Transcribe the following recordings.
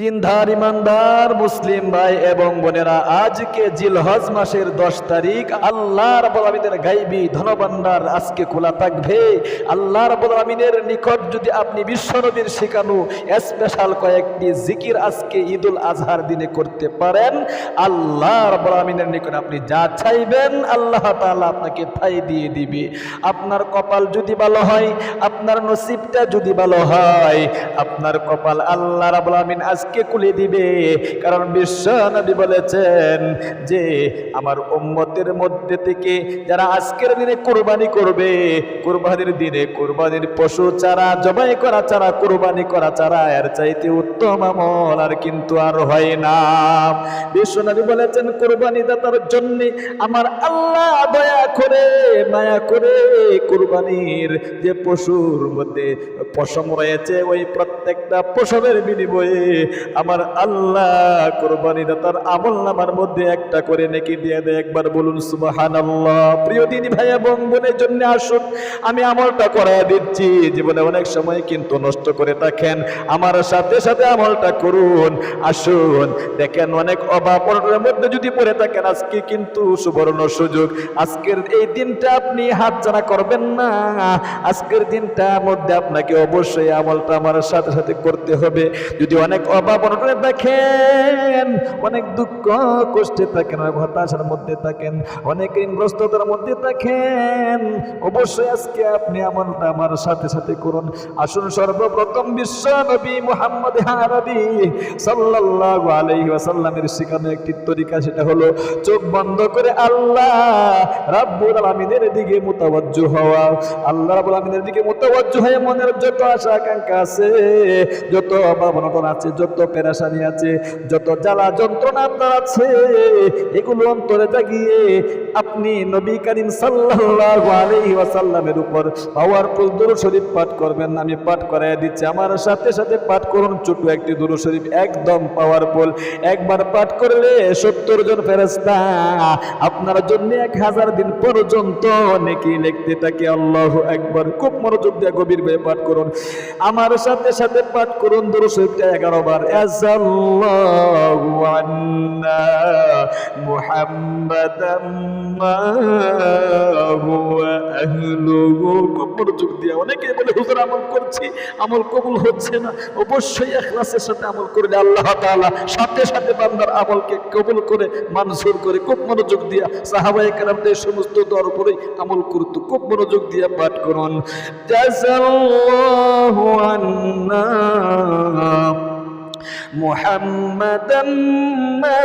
দিনধার ইমানদার, মুসলিম ভাই এবং বোনেরা, আজকে জিলহজ মাসের দশ তারিখ, আল্লাহ রাব্বুল আমিনের গাইবি ধনভাণ্ডার আজকে খোলা থাকবে। আল্লাহ আমিনের নিকট যদি আপনি বিশ্বনবীর শেখানো স্পেশাল কয়েকটি জিকির আজকে ঈদুল আজহার দিনে করতে পারেন, আল্লাহ আমিনের নিকট আপনি যা চাইবেন, আল্লাহ তাআলা আপনাকে ঠাই দিয়ে দিবে। আপনার কপাল যদি ভালো হয়, আপনার নসিবটা যদি ভালো হয়, আপনার কপাল আল্লাহ রাব্বুল আমিন আজকে খুলে দিবে। কারণ বিশ্ব নবী বলেছেন যে, আমার উম্মতের মধ্যে থেকে যারা আজকের দিনে কোরবানি করবে, কোরবানির দিনে কোরবানির পশু চারা, জবাই করা চারা, কোরবানি করা চারা, এর চাইতে উত্তম আমল আর কিন্তু আর হয় না। বিশ্ব নবী বলেছেন কোরবানি দাতার জন্য আমার আল্লাহ দয়া করে, মায়া করে কোরবানির যে পশুর মধ্যে পশম রয়েছে, ওই প্রত্যেকটা পশমের বিনিময়ে আমার আল্লাহ কোরবানি দাতার আমল নামার মধ্যে একটা করে নাকি দিয়ে দেয়। একবার বলুন সুবাহান প্রিয় দিনী ভাই এবং বোনের জন্য আসুন, আমি আমলটা করাই দিচ্ছি। জীবনে অনেক সময় কিন্তু নষ্ট করে থাকেন। আমার সাথে সাথে আমলটা করুন, আসুন। দেখেন, অনেক অভাব মধ্যে যদি পড়ে থাকেন, আজকে কিন্তু সুবর্ণ সুযোগ। আজকের এই দিনটা আপনি হাতছাড়া করবেন না। আজকের দিনটার মধ্যে আপনাকে অবশ্যই আমলটা আমার সাথে সাথে করতে হবে। যদি অনেক অভাব অনটনে থাকেন অনেক দুঃখ কষ্টে থাকেন, অনেক হতাশার মধ্যে থাকেন, অনেক ঋণগ্রস্ততার মধ্যে থাকেন। অবশ্যই আজকে আপনি আমলটা আমার সাথে সাথে করুন। আসুন সর্বপ্রথম বিশ্ব নবী মুহাম্মদ হারবি সাল্লাল্লাহু আলাইহি ওয়াসাল্লামের শেখানো একটি তরিকা, সেটা হলো, চোখ বন্ধ করে আল্লাহ রাব্বুল আলামিনের দিকে মুতাওয়াজ্জু হওয়া। আল্লাহ রাব্বুল আলামিনের দিকে মুতাওয়াজ্জু হয়ে মনের যত আশা আকাঙ্ক্ষা আছে, যত অভাবনটন আছে, যত পেরেশানি আছে। যত জ্বালা যন্ত্রণা আপনার আছে, এগুলো অন্তরে জাগিয়ে আপনি নবী করিম সাল্লাল্লাহু আলাইহি ওয়াসাল্লামের উপর পাওয়ারফুল দুরূদ শরীফ পাঠ করবেন। আমি পাঠ করায় দিচ্ছি। আমার সাথে সাথে পাঠ করুন ছোট একটি দুরূদ শরীফ, একদম পাওয়ারফুল একবার পাঠ করলে সত্তর জন ফেরেশতা আপনার জন্য এক হাজার দিন পর্যন্ত নেকি লিখতে থাকে। আল্লাহ একবার খুব মনোযোগ দিয়ে গভীর ভাবে পাঠ করুন। আমার সাথে সাথে পাঠ করুন দুরূদ শরীফটা এগারো বার। আজাল্লাহু আন্না মুহাম্মাদাম মা হুয়া আহলুহু খুব মনোযোগ দিয়ে অনেকে বলে, হুজুর, আমল করছি, আমল কবুল হচ্ছে না। অবশ্যই ইখলাসের সাথে আমল করলে আল্লাহ তাআলা সাথে সাথে বান্দার আমলকে কবুল করে, মনজুর করে, খুব মনোযোগ দিয়ে সাহাবায়ে কেরামদের সমস্ত দর উপরেই আমল করতো। খুব মনোযোগ দিয়ে পাঠ করুন। জাযাল্লাহু আন্না محمدا ما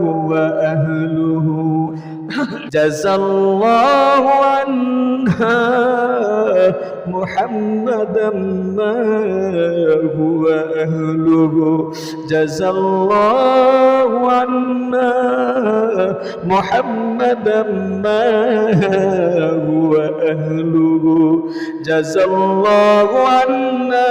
هو أهله. جزى الله عنها محمدا ما هو أهله. جزى الله عنا محمدا ما هو أهله. جزى الله عنا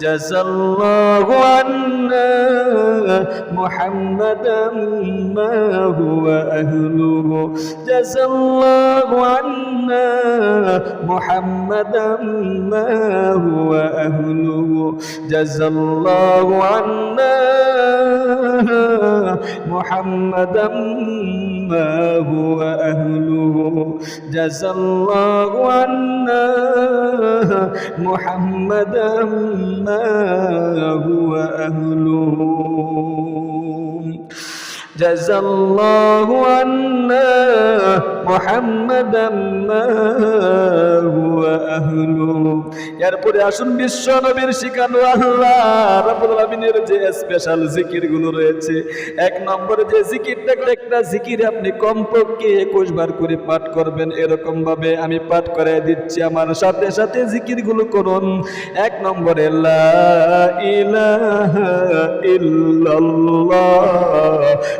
جزى الله عنا محمدا ما هو أهله. جزى الله عنا محمدا ما هو أهله. جزى الله عنا محمدا ما هو أهله. جزى الله عنا محمدا ما هو أهله. جزى الله عنا محمدا ما هو أهله এরপরে আসুন বিশ্ব নবীর শিখানো আল্লাহ রাব্বুল আলামিনের যে স্পেশাল জিকির গুলো রয়েছে এক নম্বরে যে জিকিরটা একটা জিকির আপনি কমপক্ষে একুশ বার করে পাঠ করবেন এরকম ভাবে আমি পাঠ করে দিচ্ছি আমার সাথে সাথে জিকির গুলো করুন এক নম্বরে লা ইলাহা ইল্লাল্লাহ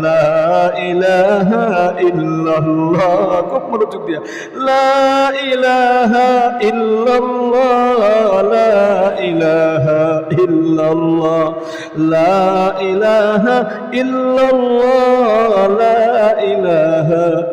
লা ইলাহা ইল্লাল্লাহ। খুব মনোযোগ দিয়া। লা ইলাহা ইল্লাল্লাহ। লা ইলাহা ইল্লাল্লাহ। লা ইলাহা ইল্লাল্লাহ। লা ইলাহা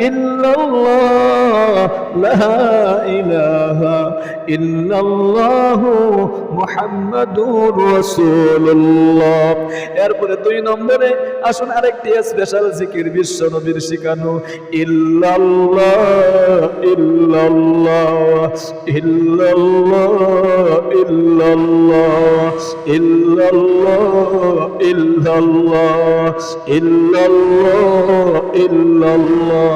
إلا الله لا إله إلا الله لا إله إلا الله محمد رسول الله এরপরে দুই নম্বরে আসুন আরেকটি স্পেশাল জিকির বিশ্ব নবীর শিখানো ইল্লাল্লাহ ইল্লাল্লাহ ইল্লাল্লাহ ইল্লাল্লাহ ইল্লাল্লাহ ইল্লাল্লাহ ইল্লাল্লাহ ইল্লাল্লাহ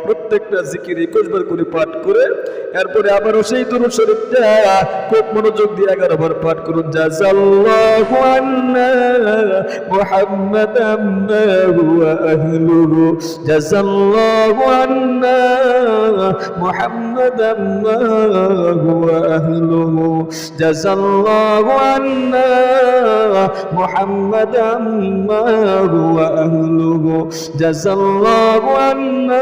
প্রত্যেকটা জিকির একুশ বার করে পাঠ করে, এরপরে আবারও সেই দুরূদ শরীফটা খুব মনোযোগ দিয়ে এগারো বার পাঠ করুন আহলুহু জাযাল্লাহু আন্না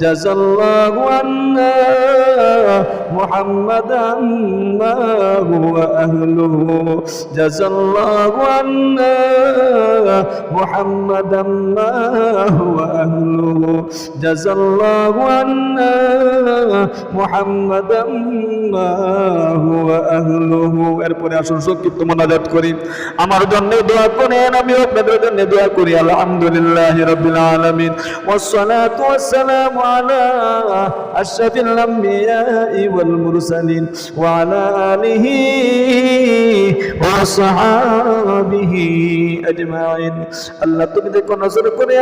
جزى الله عنا محمدا ما هو أهله جزى الله عنا محمدا ما هو أهله جزى الله عنا মুহাম্মাদাম মা হুয়া আহলুহু এরপরে আসুন সংক্ষিপ্ত মোনাজাত করি আমার জন্য দোয়া করেন আমি আপনাদের জন্য দোয়া করি আলহামদুলিল্লাহি রাব্বিল আলামিন والصلاه والسلام على اشرف الانبياء والمرسلين وعلى اله وصحابه اجمعين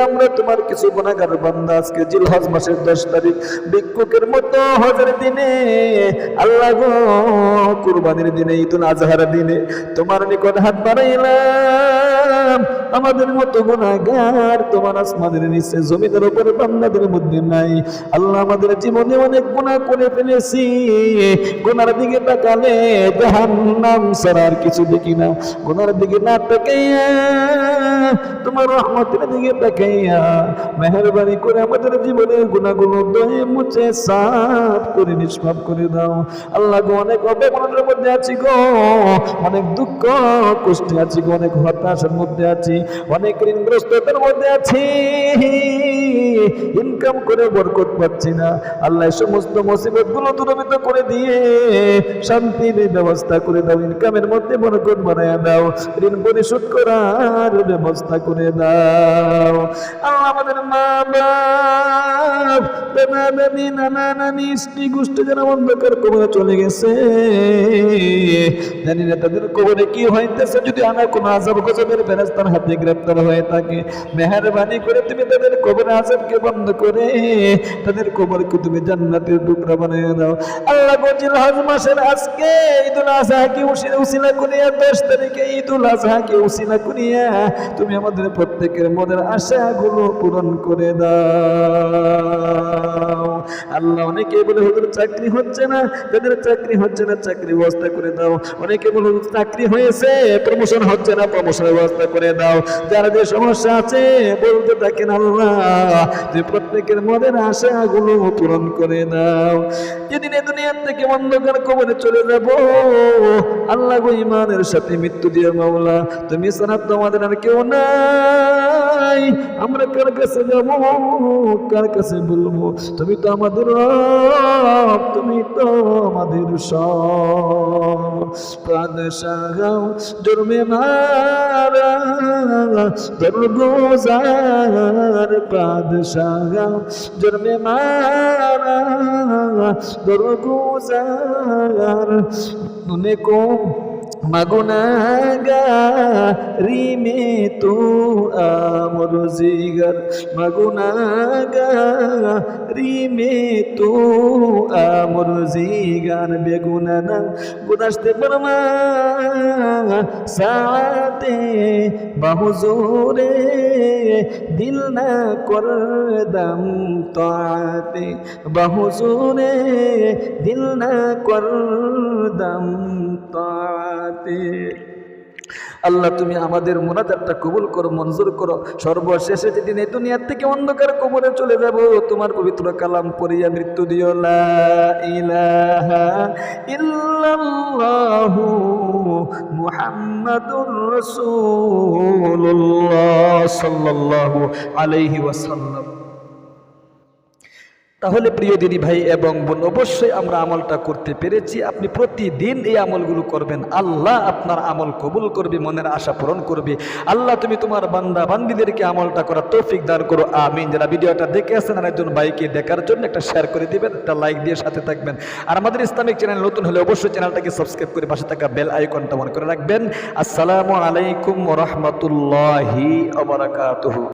আমরা তোমার কিছু 10 তারিখ মতো দিনে, আল্লাহ গো, কুরবানির দিনে ইতুন আজহার দিনে, তোমার নিকট হাত বাড়াইলাম। আমাদের মতো গুণাগার তোমার আসমাদের নিচে জমিদের উপরে বান্দাদের মধ্যে নাই। আল্লাহ আমাদের জীবনে অনেক গুণা করে ফেলেছি। গুনার দিকে তাকালে জাহান্নাম ছাড়া আর কিছু দেখি না। গুনার দিকে না তাকাইয়া তোমার রহমতের দিকে তাকাইয়া মেহরবানি করে আমাদের জীবনের গুণাগুলো দয়ে মুছে সাফ করে, নিষ্পাপ করে দাও। আল্লাহ গো, অনেক অবমানের মধ্যে আছি গো। অনেক দুঃখ, কষ্টে আছি গো। অনেক হতাশার মধ্যে আছি। অনেক ঋণগ্রস্ততার মধ্যে আছি। ইনকাম করে বরকত পাচ্ছি না। আল্লাহ সমস্ত মুসিবতগুলো দূরবিত করে দিয়ে শান্তির ব্যবস্থা করে দাও। ইনকামের মধ্যে বরকত বানায় দাও। ঋণ পরিশোধ করার ব্যবস্থা করে দাও। আমাদের মা বাপ নানা নানি স্ত্রী গোষ্ঠী যারা অন্ধকার কবরে চলে গেছে। জানি না তাদের কবরে কি হইতেছে, যদি আমার কোনো আজাব গজবের ফেরেস্তার হাতে গ্রেপ্তার হয়ে থাকে। মেহরবানি করে তুমি তাদের কবরে আজাবকে বন্ধ করে তাদের কবরকে তুমি জান্নাতের টুকরা বানিয়ে দাও। আল্লাহ গজিল হজ মাসের আজকে ঈদুল আজহাকে উসিলা করিয়া দশ তারিখে ঈদুল আজহাকে উসিলা করিয়া তুমি আমাদের প্রত্যেকের মনের আশাগুলো পূরণ করে দাও। আল্লাহ অনেকে বলে, হুজুর, চাকরি হচ্ছে না। তাদের চাকরি হচ্ছে না, চাকরি ব্যবস্থা করে দাও। অনেকে বলে চাকরি হয়েছে প্রমোশন হচ্ছে না প্রমোশনের ব্যবস্থা করে দাও। যারা যে সমস্যা আছে, বলতে থাকেন, আল্লাহ তুই প্রত্যেকের মনের আশাগুলো পূরণ করে দাও। যেদিন এ দুনিয়ার থেকে অন্ধকার কবরে চলে যাব, আল্লাহ গো ইমানের সাথে মৃত্যু দিয়ে মাওলা, তুমি ছাড়া তোমাদের আর কেউ নাই। আমরা কার কাছে যাব, কার কাছে বলব? তুমি তো আমাদের রব, তুমি তো আমাদের সব। পাদশাহ জন্মে মারা দরগোজার পাদশাহ জন্মে মারা দরগোজার নুনে কো মাগুনাগারি মে তু আমর জিগর। মাগুনাগারি মে তু আমর জিগর বেগুনানা। গুনাস্তে বর্মা সাতে বাহুজুরে দিল না করদম তাতে বাহুজুরে দিল না করদম আল্লাহ, তুমি আমাদের মোনাজাতটা কবুল করো, মঞ্জুর করো। সর্বশেষে যেদিন এই দুনিয়ার থেকে অন্ধকার কবরে চলে যাব, তোমার পবিত্র কালাম পড়িয়া মৃত্যু দিও। ইল্লাল্লাহু মুহাম্মাদুর আলাইহি ওয়াসাল্লাম। তাহলে প্রিয় দিদি ভাই এবং বোন, অবশ্যই আমরা আমলটা করতে পেরেছি। আপনি প্রতিদিন এই আমলগুলো করবেন। আল্লাহ আপনার আমল কবুল করবে, মনের আশা পূরণ করবে। আল্লাহ তুমি তোমার বান্দা বান্দিদেরকে আমলটা করার তৌফিক দান করো। আমিন। যারা ভিডিওটা দেখে আসেন আর একজন ভাইকে দেখার জন্য একটা শেয়ার করে দিবেন, একটা লাইক দিয়ে সাথে থাকবেন। আর আমাদের ইসলামিক চ্যানেল নতুন হলে অবশ্যই চ্যানেলটাকে সাবস্ক্রাইব করে পাশে থাকা বেল আইকনটা মনে করে রাখবেন। আসসালামু আলাইকুম রহমতুল্লাহি